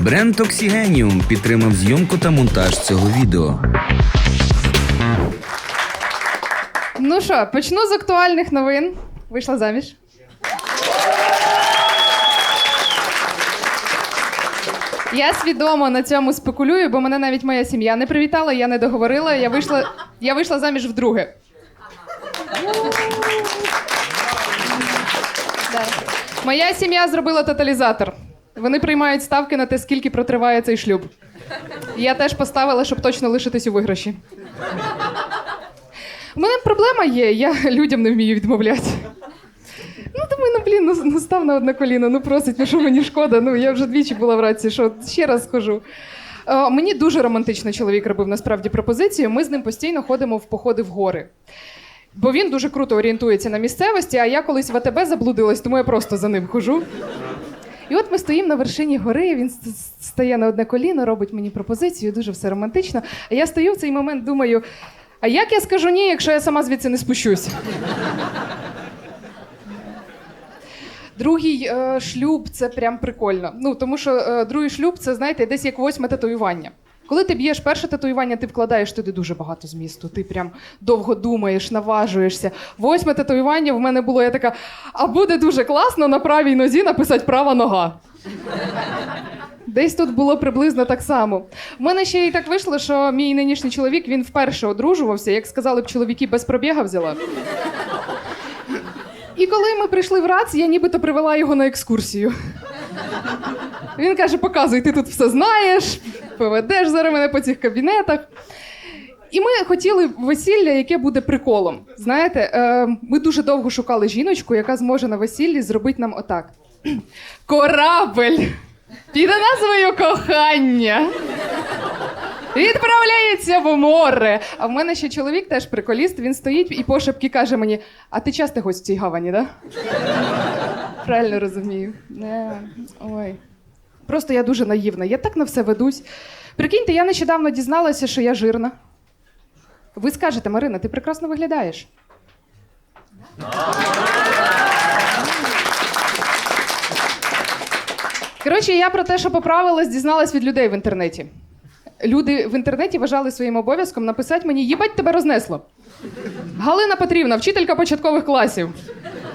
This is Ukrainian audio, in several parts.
Бренд Оксігеніум підтримав зйомку та монтаж цього відео. Ну що, почну з актуальних новин. Вийшла заміж. Я свідомо на цьому спекулюю, бо мене навіть моя сім'я не привітала, я не договорила. Я вийшла, я вийшла заміж вдруге. Моя сім'я зробила тоталізатор. Вони приймають ставки на те, скільки протриває цей шлюб. Я теж поставила, щоб точно лишитись у виграші. У мене проблема є, я людям не вмію відмовляти. Ну, думаю, ну блін, ну, ну став на одне коліно, ну просить, ну що мені шкода. Ну я вже двічі була в раці, що ще раз скажу. Е, мені дуже романтично чоловік робив насправді пропозицію. Ми з ним постійно ходимо в походи в гори. Бо він дуже круто орієнтується на місцевості, а я колись в АТБ заблудилась, тому я просто за ним хожу. І от ми стоїмо на вершині гори, він ст- ст- стає на одне коліно, робить мені пропозицію, дуже все романтично. А я стою в цей момент, думаю, а як я скажу ні, якщо я сама звідси не спущусь? Другий е, шлюб це прям прикольно. Ну тому що е, другий шлюб це знаєте, десь як восьме татуювання. Коли ти б'єш перше татуювання, ти вкладаєш туди дуже багато змісту. Ти прям довго думаєш, наважуєшся. Восьме татуювання в мене було я така: а буде дуже класно на правій нозі написати права нога. Десь тут було приблизно так само. В мене ще і так вийшло, що мій нинішній чоловік він вперше одружувався, як сказали б чоловіки, без пробіга взяла. І коли ми прийшли в РАЦ, я нібито привела його на екскурсію. Він каже: показуй, ти тут все знаєш, поведеш зараз мене по цих кабінетах. І ми хотіли весілля, яке буде приколом. Знаєте, е, ми дуже довго шукали жіночку, яка зможе на весіллі зробити нам отак: Корабель під назвою кохання. Відправляється в море. А в мене ще чоловік теж приколіст. Він стоїть і пошепки каже мені: А ти часто гость в цій гавані, да? Правильно розумію. Не. Ой. Просто я дуже наївна. Я так на все ведусь. Прикиньте, я нещодавно дізналася, що я жирна. Ви скажете, Марина, ти прекрасно виглядаєш. Коротше, я про те, що поправилась, дізналась від людей в інтернеті. Люди в інтернеті вважали своїм обов'язком написати мені їбать тебе рознесло. Галина Петрівна, вчителька початкових класів.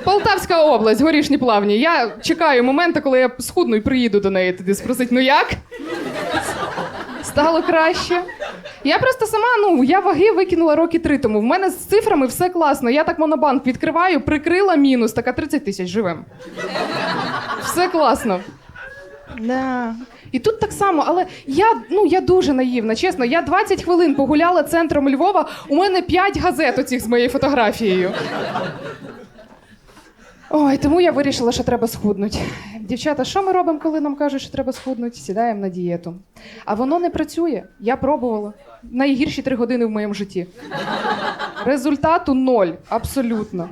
Полтавська область, горішні плавні. Я чекаю моменту, коли я схудну і приїду до неї туди спросить, ну як? Стало краще. Я просто сама, ну, я ваги викинула роки три тому. В мене з цифрами все класно. Я так монобанк відкриваю, прикрила мінус, така 30 тисяч живем. Все класно. Да. І тут так само, але я, ну, я дуже наївна, чесно. Я 20 хвилин погуляла центром Львова, у мене 5 газет оцих з моєю фотографією. Ой, тому я вирішила, що треба схуднути. Дівчата, що ми робимо, коли нам кажуть, що треба схуднути? Сідаємо на дієту. А воно не працює. Я пробувала. Найгірші три години в моєму житті. Результату ноль, абсолютно.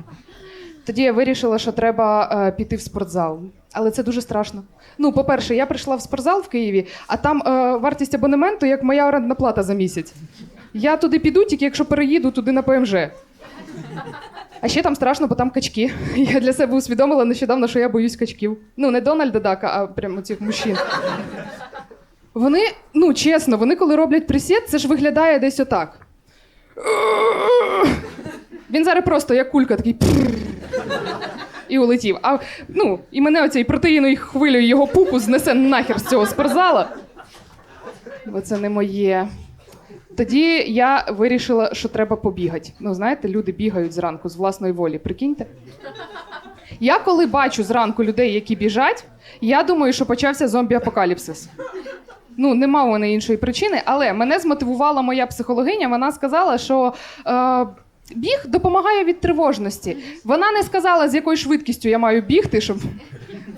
Тоді я вирішила, що треба е, піти в спортзал. Але це дуже страшно. Ну, по-перше, я прийшла в спортзал в Києві, а там е, вартість абонементу як моя орендна плата за місяць. Я туди піду, тільки якщо переїду туди на ПМЖ. А ще там страшно, бо там качки. Я для себе усвідомила нещодавно, що я боюсь качків. Ну, не Дональда Дака, а прямо цих мужчин. Вони, ну чесно, вони коли роблять присід, це ж виглядає десь отак. Він зараз просто як кулька такий. І улетів. А ну, і мене оцією протеїною хвилею його пупу знесе нахер з цього спортзала. Бо це не моє. Тоді я вирішила, що треба побігати. Ну, знаєте, люди бігають зранку з власної волі. Прикиньте. Я коли бачу зранку людей, які біжать, я думаю, що почався зомбі-апокаліпсис. Ну, нема у мене іншої причини, але мене змотивувала моя психологиня. Вона сказала, що е, біг допомагає від тривожності. Вона не сказала, з якою швидкістю я маю бігти, щоб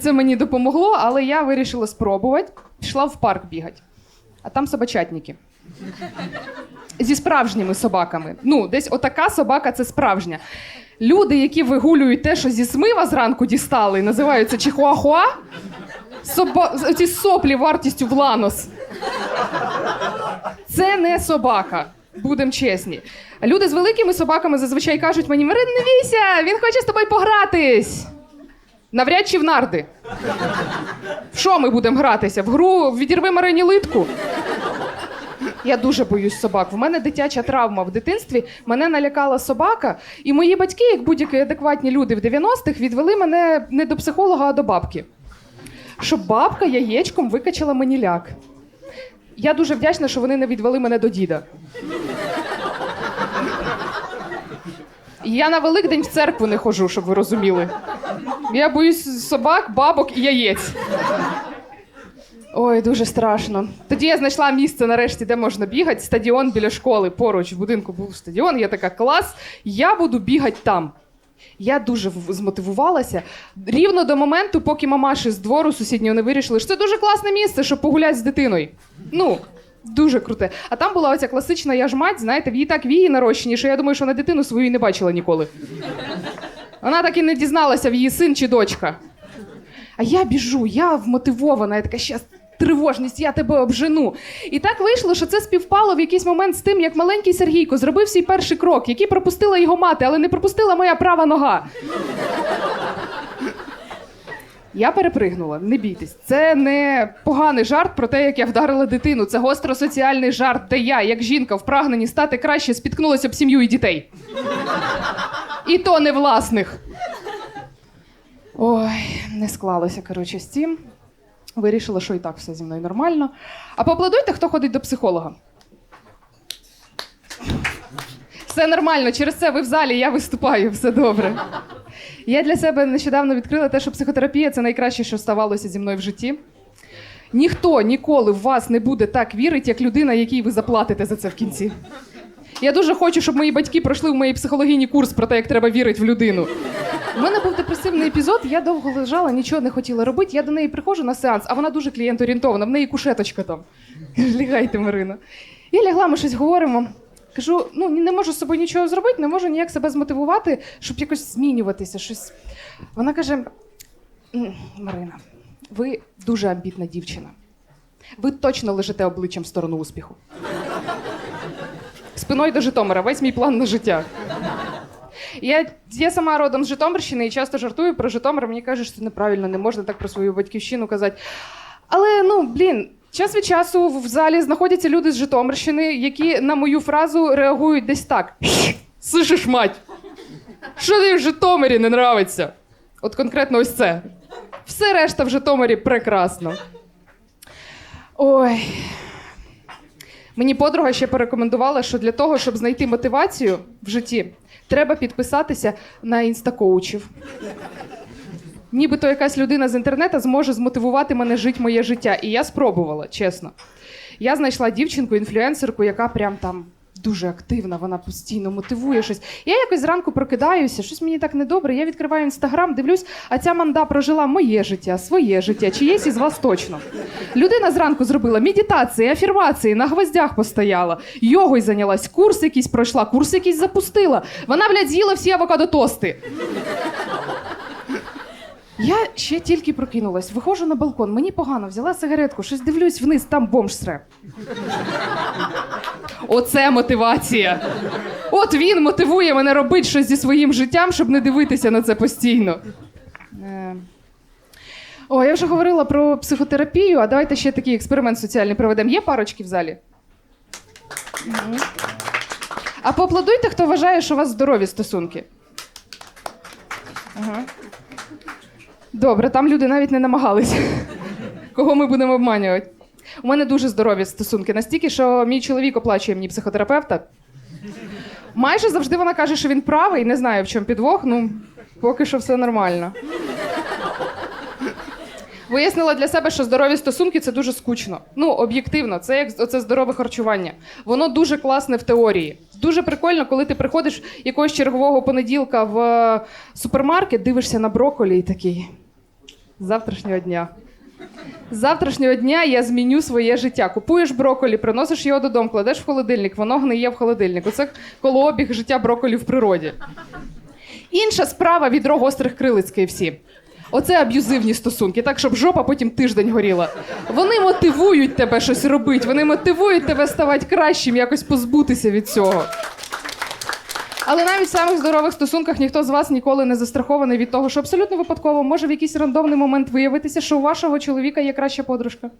це мені допомогло, але я вирішила спробувати. Пішла в парк бігати. А там собачатники. Зі справжніми собаками. Ну, десь отака собака це справжня. Люди, які вигулюють те, що зі смива зранку дістали, називаються чихуахуа, соба... ці соплі вартістю в ланос. Це не собака. Будемо чесні. Люди з великими собаками зазвичай кажуть мені: Марин, не бійся, він хоче з тобою погратись. Навряд чи в нарди. В що ми будемо гратися? В гру відірви Марині литку? Я дуже боюсь собак. В мене дитяча травма в дитинстві. Мене налякала собака, і мої батьки, як будь-які адекватні люди в 90-х, відвели мене не до психолога, а до бабки. Щоб бабка яєчком викачала мені ляк. Я дуже вдячна, що вони не відвели мене до діда. І Я на Великдень в церкву не ходжу, щоб ви розуміли. Я боюсь собак, бабок і яєць. Ой, дуже страшно. Тоді я знайшла місце нарешті, де можна бігати. Стадіон біля школи. Поруч в будинку був стадіон. Я така клас. Я буду бігати там. Я дуже змотивувалася рівно до моменту, поки мамаші з двору сусіднього не вирішили, що це дуже класне місце, щоб погуляти з дитиною. Ну, дуже круте. А там була оця класична я ж мать, знаєте, в її так вії нарощені, що я думаю, що вона дитину свою не бачила ніколи. Вона так і не дізналася, в її син чи дочка. А я біжу, я вмотивована, я така щас. Тривожність, я тебе обжену. І так вийшло, що це співпало в якийсь момент з тим, як маленький Сергійко зробив свій перший крок, який пропустила його мати, але не пропустила моя права нога. Я перепригнула, не бійтесь. Це не поганий жарт про те, як я вдарила дитину. Це гостросоціальний жарт, де я, як жінка, в прагненні стати краще, спіткнулася об сім'ю і дітей. І то не власних. Ой, не склалося, коротше, з цим. Вирішила, що і так все зі мною нормально. А поаплодуйте, хто ходить до психолога. Все нормально, через це ви в залі, я виступаю, все добре. Я для себе нещодавно відкрила те, що психотерапія це найкраще, що ставалося зі мною в житті. Ніхто ніколи в вас не буде так вірити, як людина, якій ви заплатите за це в кінці. Я дуже хочу, щоб мої батьки пройшли в моїй психологічний курс про те, як треба вірити в людину. У мене був депресивний епізод, я довго лежала, нічого не хотіла робити. Я до неї приходжу на сеанс, а вона дуже клієнт-орієнтована, в неї кушеточка там. Кажу, лягайте, Марина. Я лягла, ми щось говоримо. Кажу, ну не можу з собою нічого зробити, не можу ніяк себе змотивувати, щоб якось змінюватися. Щось. Вона каже: Марина, ви дуже амбітна дівчина. Ви точно лежите обличчям в сторону успіху. Спиною до Житомира, весь мій план на життя. Я, я сама родом з Житомирщини і часто жартую про Житомир. Мені кажуть, що це неправильно, не можна так про свою батьківщину казати. Але ну, блін, час від часу в залі знаходяться люди з Житомирщини, які на мою фразу реагують десь так: Слышиш, мать, що тобі в Житомирі не нравиться? От конкретно ось це. Все решта в Житомирі прекрасно. Ой. Мені подруга ще порекомендувала, що для того, щоб знайти мотивацію в житті, треба підписатися на інстакоучів. Нібито якась людина з інтернету зможе змотивувати мене жити моє життя. І я спробувала, чесно. Я знайшла дівчинку, інфлюенсерку, яка прям там дуже активна, вона постійно мотивує щось. Я якось зранку прокидаюся, щось мені так недобре. Я відкриваю інстаграм, дивлюсь, а ця манда прожила моє життя, своє життя, чиєсь із вас точно. Людина зранку зробила медитації, афірмації, на гвоздях постояла, йогою зайнялась, курс якийсь пройшла, курс якийсь запустила. Вона, блядь, з'їла всі авокадо-тости. Я ще тільки прокинулась, виходжу на балкон, мені погано, взяла сигаретку, щось дивлюсь вниз, там бомж сре. Оце мотивація. От він мотивує мене робити щось зі своїм життям, щоб не дивитися на це постійно. Е. О, я вже говорила про психотерапію, а давайте ще такий експеримент соціальний проведемо. Є парочки в залі? А поаплодуйте, хто вважає, що у вас здорові стосунки. Ага. Добре, там люди навіть не намагалися. Кого ми будемо обманювати? У мене дуже здорові стосунки, настільки, що мій чоловік оплачує мені психотерапевта. Майже завжди вона каже, що він правий, не знаю, в чому підвох, ну поки що все нормально. Вияснила для себе, що здорові стосунки це дуже скучно. Ну, об'єктивно, це як оце здорове харчування. Воно дуже класне в теорії. Дуже прикольно, коли ти приходиш якогось чергового понеділка в е, супермаркет, дивишся на брокколі і такий. З завтрашнього дня. З завтрашнього дня я зміню своє життя. Купуєш брокколі, приносиш його додому, кладеш в холодильник, воно гниє в холодильнику. Це колообіг життя брокколі в природі. Інша справа відро гострих крилиць KFC. Оце аб'юзивні стосунки, так щоб жопа потім тиждень горіла. Вони мотивують тебе щось робити, вони мотивують тебе ставати кращим, якось позбутися від цього. Але навіть в самих здорових стосунках ніхто з вас ніколи не застрахований від того, що абсолютно випадково може в якийсь рандомний момент виявитися, що у вашого чоловіка є краща подружка.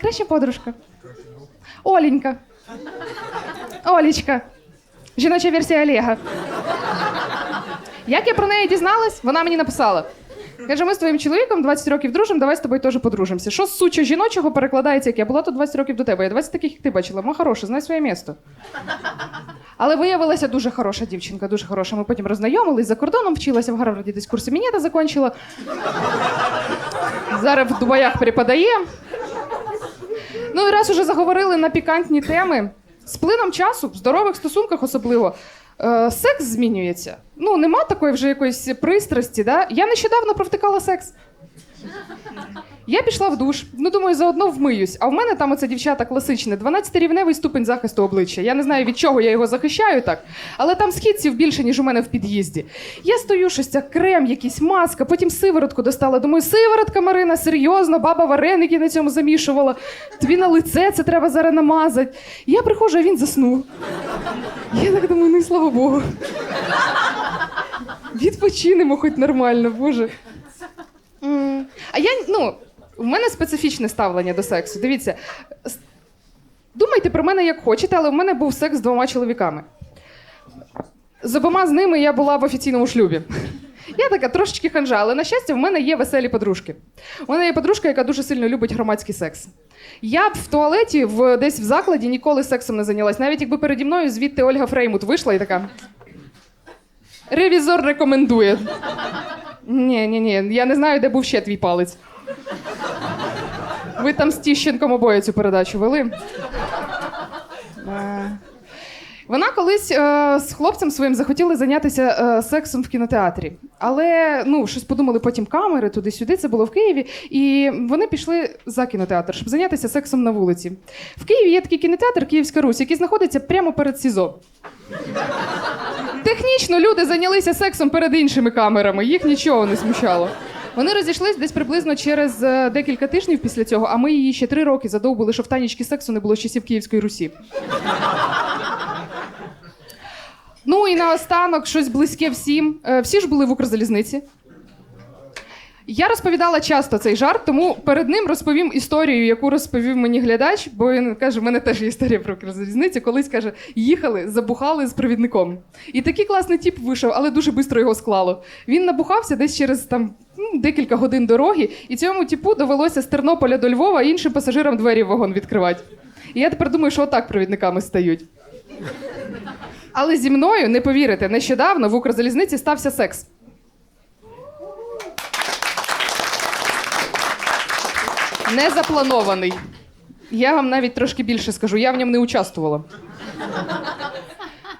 Краща подружка. Оленька. Олічка. Жіноча версія Олега. Як я про неї дізналась, вона мені написала. Каже, ми з твоїм чоловіком 20 років дружимо, давай з тобою теж подружимося. Що з жіночого перекладається, як я була тут 20 років до тебе. Я 20 таких, як ти бачила. Ма хороша, знай своє місто. Але виявилася дуже хороша дівчинка, дуже хороша. Ми потім роззнайомились за кордоном, вчилася в Гарварді, десь курси мінета закінчила. Зараз в Дубаях преподає. Ну і раз уже заговорили на пікантні теми. З плином часу, в здорових стосунках особливо, е, секс змінюється. Ну, нема такої вже якоїсь пристрасті. Да? Я нещодавно провтикала секс. Я пішла в душ, ну думаю, заодно вмиюсь. А в мене там оце дівчата класичне, 12-рівневий ступень захисту обличчя. Я не знаю, від чого я його захищаю так, але там східців більше, ніж у мене в під'їзді. Я стою, щось ця крем, якийсь маска, потім сиворотку достала. Думаю, сиворотка Марина, серйозно, баба вареники на цьому замішувала. Тобі на лице це треба зараз намазати. Я приходжу, а він заснув. Я так думаю, ну і слава Богу. Відпочинемо хоч нормально, боже. А я, ну, в мене специфічне ставлення до сексу. Дивіться, думайте про мене як хочете, але в мене був секс з двома чоловіками. З обома з ними я була в офіційному шлюбі. Я така трошечки ханжа, але на щастя, в мене є веселі подружки. У мене є подружка, яка дуже сильно любить громадський секс. Я б в туалеті, в, десь в закладі ніколи сексом не зайнялась. Навіть якби переді мною звідти Ольга Фреймут вийшла і така. Ревізор рекомендує. Ні, ні, ні, я не знаю, де був ще твій палець. Ви там з Тіщенком обоє цю передачу вели. Е, Вона колись е, з хлопцем своїм захотіли зайнятися е, сексом в кінотеатрі. Але ну, щось подумали потім камери туди-сюди, це було в Києві. І вони пішли за кінотеатр, щоб зайнятися сексом на вулиці. В Києві є такий кінотеатр Київська Русь, який знаходиться прямо перед СІЗО. Технічно люди зайнялися сексом перед іншими камерами, їх нічого не смущало. Вони розійшлись десь приблизно через е, декілька тижнів після цього, а ми її ще три роки задовбили, що в танічки сексу не було з часів Київської Русі. Ну і наостанок щось близьке всім. Е, Всі ж були в Укрзалізниці. Я розповідала часто цей жарт, тому перед ним розповім історію, яку розповів мені глядач, бо він каже: в мене теж є історія про Укрзалізницю. Колись каже, їхали, забухали з провідником. І такий класний тіп вийшов, але дуже швидко його склало. Він набухався десь через там ну, декілька годин дороги, і цьому типу довелося з Тернополя до Львова іншим пасажирам двері в вагон відкривати. І я тепер думаю, що отак провідниками стають. Але зі мною, не повірите, нещодавно в Укрзалізниці стався секс. Не запланований. Я вам навіть трошки більше скажу, я в ньому не участвувала.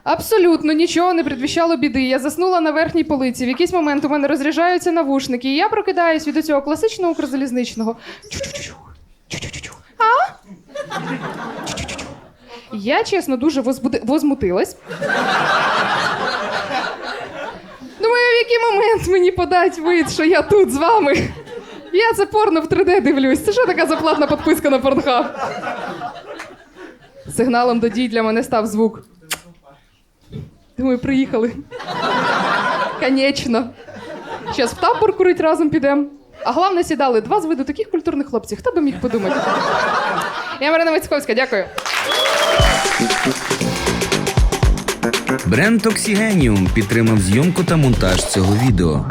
Абсолютно нічого не предвіщало біди. Я заснула на верхній полиці. В якийсь момент у мене розряджаються навушники, і я прокидаюсь від цього класичного укрзалізничного. А? Я, чесно, дуже возбуди... возмутилась. Думаю, в який момент мені подать вид, що я тут з вами. Я це порно в 3D дивлюсь. Це що така заплатна підписка на порнхаб? Сигналом до дій для мене став звук. Думаю, приїхали. Конечно. Зараз в табор курить разом підемо. А головне сідали два з виду таких культурних хлопців. Хто би міг подумати? Я Марина Мицьковська, дякую. Бренд Оксігеніум підтримав зйомку та монтаж цього відео.